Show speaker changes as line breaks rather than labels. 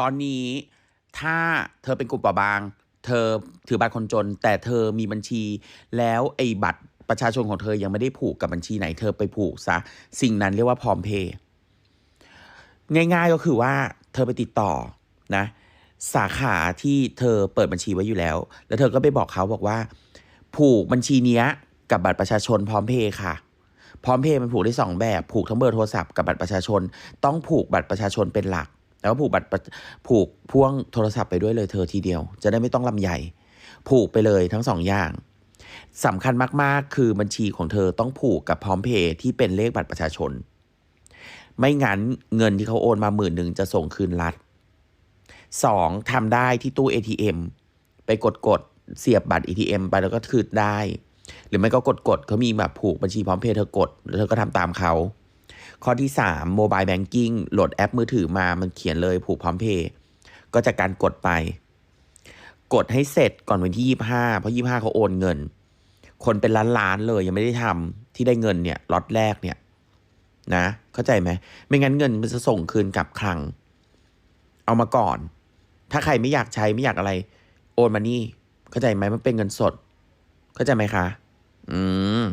ตอนนี้ถ้าเธอเป็นกลุ่มเปราะบาง เธอถือบัตรคนจน แต่เธอมีบัญชี แล้วไอ้บัตรประชาชนของเธอยังไม่ได้ผูกกับบัญชีไหน เธอไปผูกซะสิ่งนั้นเรียกว่าพร้อมเพย์ง่าย ๆก็คือว่าเธอไปติดต่อนะสาขาที่เธอเปิดบัญชีไว้อยู่แล้ว แล้วเธอก็ไปบอกเขาบอกว่า ผูกบัญชีเนี้ยกับบัตรประชาชนพร้อมเพย์ค่ะ พร้อมเพย์มันผูกได้สองแบบ ผูกทั้งเบอร์โทรศัพท์กับบัตรประชาชน ต้องผูกบัตรประชาชนเป็นหลัก แล้วผูกบัตรผูกพ่วงโทรศัพท์ไปด้วยเลยเธอทีเดียว จะได้ไม่ต้องลำใหญ่ ผูกไปเลยทั้งสองอย่างสำคัญมากๆ คือบัญชีของเธอต้องผูกกับพร้อมเพย์ที่เป็นเลขบัตรประชาชน ไม่งั้นเงินที่เขาโอนมาหมื่นหนึ่งจะส่งคืนรัฐสองทำได้ที่ตู้ ATM ไปกดกดๆเสียบบัตร ATM ไปแล้วก็คืนได้ หรือไม่ก็กดกดๆเขามีแบบผูกบัญชีพร้อมเพย์เธอกดแล้วเธอก็ทำตามเขา ข้อที่3โมบายแบงกิ้งโหลดแอปมือถือมามันเขียนเลยผูกพร้อมเพย์ก็จากการกดไป กดให้เสร็จก่อนวันที่ 25 เพราะ 25 เขาโอนเงิน คนเป็นล้านๆเลยยังไม่ได้ทำที่ได้เงินเนี่ยล็อตแรกเนี่ยนะ เข้าใจไหมไม่งั้นเงินมันจะส่งคืนกลับคลัง เอามาก่อน ถ้าใครไม่อยากใช้ไม่อยากอะไร โอนมานี่ เข้าใจไหมมันเป็นเงินสด เข้าใจไหมคะ อืม